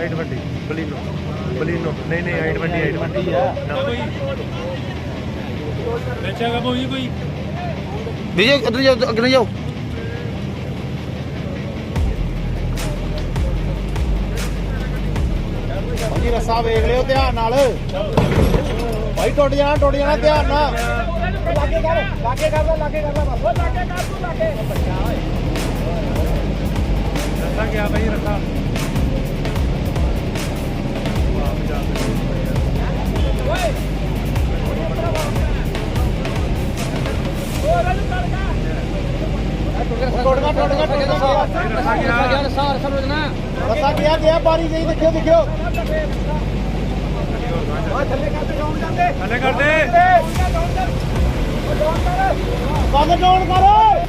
ਬਲੀਨੋ ਬਲੀਨੋ ਨਹੀਂ ਨਹੀਂ ਆਈ 20 ਆਈ 20 ਬੱਚਾ ਕਾ ਕੋਈ ਕੋਈ? ਵਿਜੇ ਇੱਧਰ ਜਾਓ ਅੱਗੇ ਨੂੰ ਜਾਓ। ਹਾਂਜੀ ਰਸਾ ਵੇਖ ਲਿਓ ਧਿਆਨ ਨਾਲ। ਭਾਈ ਟੁੱਟ ਜਾਣਾ ਟੁੱਟ ਜਾਣਾ ਧਿਆਨ ਨਾਲ। ਲਾਗੇ ਕਰ ਲਾਗੇ ਕਰ ਲਾਗੇ ਕਰ ਬਸ ਲਾਗੇ ਕਰ ਤੂੰ ਲਾਗੇ। ਰੱਖਾ ਗਿਆ ਭਾਈ ਰੱਖਾ ਰਸਾ ਗਿਆ ਗਿਆ ਪਾਰੀ ਗਈ ਦੇਖਿਓ ਦੇਖਿਓ। ਥੱਲੇ ਕਰ ਦੇ ਬੰਦ ਡਾਊਨ ਕਰ। ਗਈ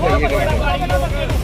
ਹੁਣ ਕਿੱਥੇ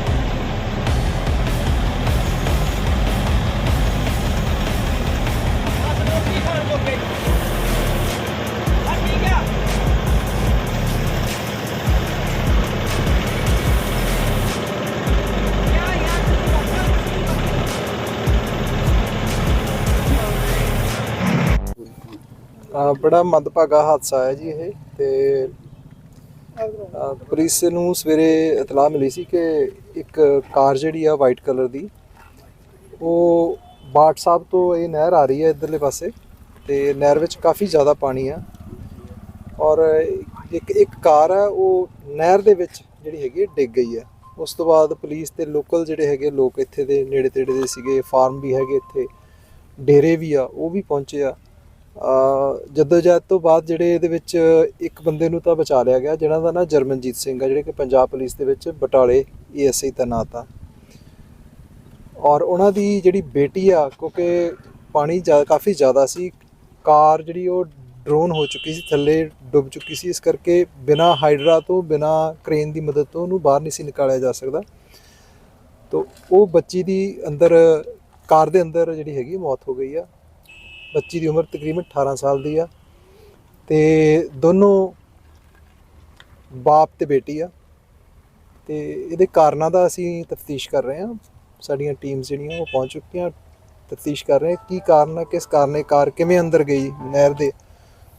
ਬੜਾ ਮੰਦਭਾਗਾ ਹਾਦਸਾ ਹੈ ਜੀ ਇਹ ਤੇ ਪੁਲਿਸ ਨੂੰ ਸਵੇਰੇ ਇਤਲਾਹ ਮਿਲੀ ਸੀ ਕਿ ਇੱਕ ਕਾਰ ਜਿਹੜੀ ਆ ਵਾਈਟ ਕਲਰ ਦੀ, ਉਹ ਬਾਟ ਸਾਹਿਬ ਤੋਂ ਇਹ ਨਹਿਰ ਆ ਰਹੀ ਹੈ ਇਧਰਲੇ ਪਾਸੇ। ਤੇ ਨਹਿਰ ਵਿੱਚ ਕਾਫੀ ਜ਼ਿਆਦਾ ਪਾਣੀ ਆ। ਔਰ ਇੱਕ ਇੱਕ ਕਾਰ ਆ, ਉਹ ਨਹਿਰ ਦੇ ਵਿੱਚ ਜਿਹੜੀ ਹੈਗੀ ਡਿੱਗ ਗਈ ਆ। ਉਸ ਤੋਂ ਬਾਅਦ ਪੁਲਿਸ ਤੇ ਲੋਕਲ ਜਿਹੜੇ ਹੈਗੇ ਲੋਕ ਇੱਥੇ ਦੇ ਨੇੜੇ ਤੇੜੇ ਦੇ ਸੀਗੇ, ਫਾਰਮ ਵੀ ਹੈਗੇ ਇੱਥੇ, ਡੇਰੇ ਵੀ ਆ, ਉਹ ਵੀ ਪਹੁੰਚੇ ਆ। ਅ ਜਦੋਜਹਿਦ ਤੋਂ ਬਾਅਦ ਜਿਹੜੇ ਇਹਦੇ ਵਿੱਚ ਇੱਕ ਬੰਦੇ ਨੂੰ ਤਾਂ ਬਚਾ ਲਿਆ ਗਿਆ, ਜਿਹਨਾਂ ਦਾ ਨਾਂ ਜਰਮਨਜੀਤ ਸਿੰਘ ਆ, ਜਿਹੜੇ ਕਿ ਪੰਜਾਬ ਪੁਲਿਸ ਦੇ ਵਿੱਚ ਬਟਾਲੇ ਏਐਸਆਈ ਤੈਨਾਤ ਆ। ਔਰ ਉਹਨਾਂ ਦੀ ਜਿਹੜੀ ਬੇਟੀ ਆ, ਕਿਉਂਕਿ ਪਾਣੀ ਜ਼ਿਆ- ਕਾਫੀ ਜ਼ਿਆਦਾ ਸੀ ਕਾਰ ਜਿਹੜੀ ਉਹ ਡਰੋਨ ਹੋ ਚੁੱਕੀ ਸੀ, ਥੱਲੇ ਡੁੱਬ ਚੁੱਕੀ ਸੀ, ਇਸ ਕਰਕੇ ਬਿਨਾ ਹਾਈਡਰਾ ਤੋਂ, ਬਿਨਾ ਕ੍ਰੇਨ ਦੀ ਮਦਦ ਤੋਂ ਉਹਨੂੰ ਬਾਹਰ ਨਹੀਂ ਸੀ ਨਿਕਾਲਿਆ ਜਾ ਸਕਦਾ। ਤੋ ਉਹ ਬੱਚੀ ਦੀ ਅੰਦਰ, ਕਾਰ ਦੇ ਅੰਦਰ ਜਿਹੜੀ ਹੈਗੀ ਮੌਤ ਹੋ ਗਈ ਆ। ਬੱਚੀ ਦੀ ਉਮਰ ਤਕਰੀਬਨ 18 ਸਾਲ ਦੀ ਆ ਤੇ ਦੋਨੋਂ ਬਾਪ ਤੇ ਬੇਟੀ ਆ। ਤੇ ਇਹਦੇ ਕਾਰਨਾਂ ਦਾ ਅਸੀਂ ਤਫਤੀਸ਼ ਕਰ ਰਹੇ ਹਾਂ। ਸਾਡੀਆਂ ਟੀਮਸ ਜਿਹੜੀਆਂ ਉਹ ਪਹੁੰਚ ਚੁੱਕੀਆਂ। ਤਫਤੀਸ਼ ਕਰ ਰਹੇ ਹਾਂ। ਕੀ ਕਾਰਨ ਆ ਕਿਸ ਕਾਰਨ ਇਹ ਕਾਰ ਕਿਵੇਂ ਅੰਦਰ ਗਈ ਨਹਿਰ ਦੇ?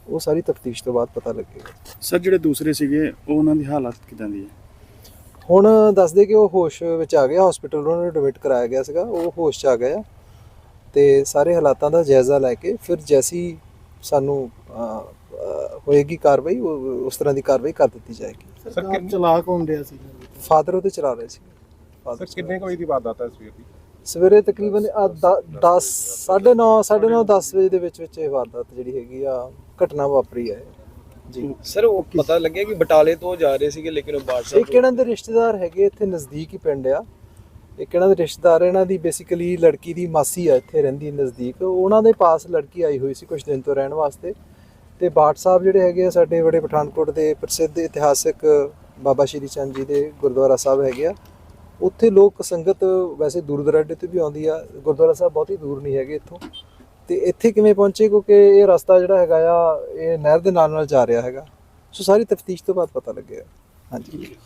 ਉਹ ਸਾਰੀ ਤਫਤੀਸ਼ ਤੋਂ ਬਾਅਦ ਪਤਾ ਲੱਗੇਗਾ। ਸਰ ਜਿਹੜੇ ਦੂਸਰੇ ਸੀਗੇ ਉਹ ਉਹਨਾਂ ਦੀ ਹਾਲਤ ਕਿਦਾਂ ਦੀ ਹੈ ਹੁਣ ਦੱਸਦੇ ਕਿ ਉਹ ਹੋਸ਼ ਵਿੱਚ ਆ ਗਿਆ ਹਸਪੀਟਲ ਉਹਨਾਂ ਨੂੰ ਐਡਮਿਟ ਕਰਾਇਆ ਗਿਆ ਸੀਗਾ। ਉਹ ਹੋਸ਼ 'ਚ ਆ ਗਏ ਆ। ਤੇ ਸਾਰੇ ਹਾਲਾਤਾਂ ਦਾ ਜਾਇਜ਼ਾ ਲੈ ਕੇ ਫਿਰ ਜੈਸੀ ਸਾਨੂੰ ਹੋਏਗੀ ਕਾਰਵਾਈ ਉਹ- ਉਸ ਤਰ੍ਹਾਂ ਦੀ ਕਾਰਵਾਈ ਕਰ ਦਿੱਤੀ ਜਾਏਗੀ। ਸਰ ਚਲਾ ਕੌਣ ਰਿਹਾ ਸੀ। ਫਾਦਰ ਉਹਦੇ ਚਲਾ ਰਹੇ ਸੀ। Father ਸਰ ਕਿੰਨੇ ਕੁ ਵਜੇ ਦੀ ਵਾਰਦਾਤ ਹੈ ਸਵੇਰ ਦੀ? ਸਵੇਰੇ ਤਕਰੀਬਨ 10 9:30 9:30 10 ਵਜੇ ਦੇ ਵਿੱਚ ਵਿੱਚ ਇਹ ਵਾਰਦਾਤ ਜਿਹੜੀ ਹੈਗੀ ਆ ਘਟਨਾ ਵਾਪਰੀ ਹੈ। ਜੀ। ਸਰ ਉਹ ਪਤਾ ਲੱਗਿਆ ਕਿ ਬਟਾਲੇ ਤੋਂ ਜਾ ਰਹੇ ਸੀਗੇ ਲੇਕਿਨ ਉਹ ਬਾਦਸ਼ਾਹ ਇੱਕ ਇਹਨਾਂ ਦੇ ਰਿਸ਼ਤੇਦਾਰ ਹੈਗੇ ਇੱਥੇ ਨਜ਼ਦੀਕ ਹੀ ਪਿੰਡ ਆ। ਇੱਕ ਇਹਨਾਂ ਦੇ ਰਿਸ਼ਤੇਦਾਰ ਇਹਨਾਂ ਦੀ ਬੇਸਿਕਲੀ ਲੜਕੀ ਦੀ ਮਾਸੀ ਆ ਇੱਥੇ ਰਹਿੰਦੀ ਨਜ਼ਦੀਕ। ਉਹਨਾਂ ਦੇ ਪਾਸ ਲੜਕੀ ਆਈ ਹੋਈ ਸੀ ਕੁਝ ਦਿਨ ਤੋਂ ਰਹਿਣ ਵਾਸਤੇ। ਤੇ ਬਾਟ ਸਾਹਿਬ ਜਿਹੜੇ ਹੈਗੇ ਆ ਸਾਡੇ ਬੜੇ ਪਠਾਨਕੋਟ ਦੇ ਪ੍ਰਸਿੱਧ ਇਤਿਹਾਸਕ ਬਾਬਾ ਸ਼੍ਰੀ ਚੰਦ ਜੀ ਦੇ ਗੁਰਦੁਆਰਾ ਸਾਹਿਬ ਹੈਗੇ ਆ। ਉੱਥੇ ਲੋਕ ਸੰਗਤ ਵੈਸੇ ਦੂਰ ਦਰਾਡੇ ਤੋਂ ਵੀ ਆਉਂਦੀ ਆ, ਗੁਰਦੁਆਰਾ ਸਾਹਿਬ ਬਹੁਤੀ ਦੂਰ ਨਹੀਂ ਹੈਗੇ ਇੱਥੋਂ। ਤੇ ਇੱਥੇ ਕਿਵੇਂ ਪਹੁੰਚੇ? ਕਿਉਂਕਿ ਇਹ ਰਸਤਾ ਜਿਹੜਾ ਹੈਗਾ ਆ, ਇਹ ਨਹਿਰ ਦੇ ਨਾਲ ਨਾਲ ਜਾ ਰਿਹਾ ਹੈਗਾ। ਸੋ ਸਾਰੀ ਤਫਤੀਸ਼ ਤੋਂ ਬਾਅਦ ਪਤਾ ਲੱਗੇਗਾ ਹਾਂਜੀ।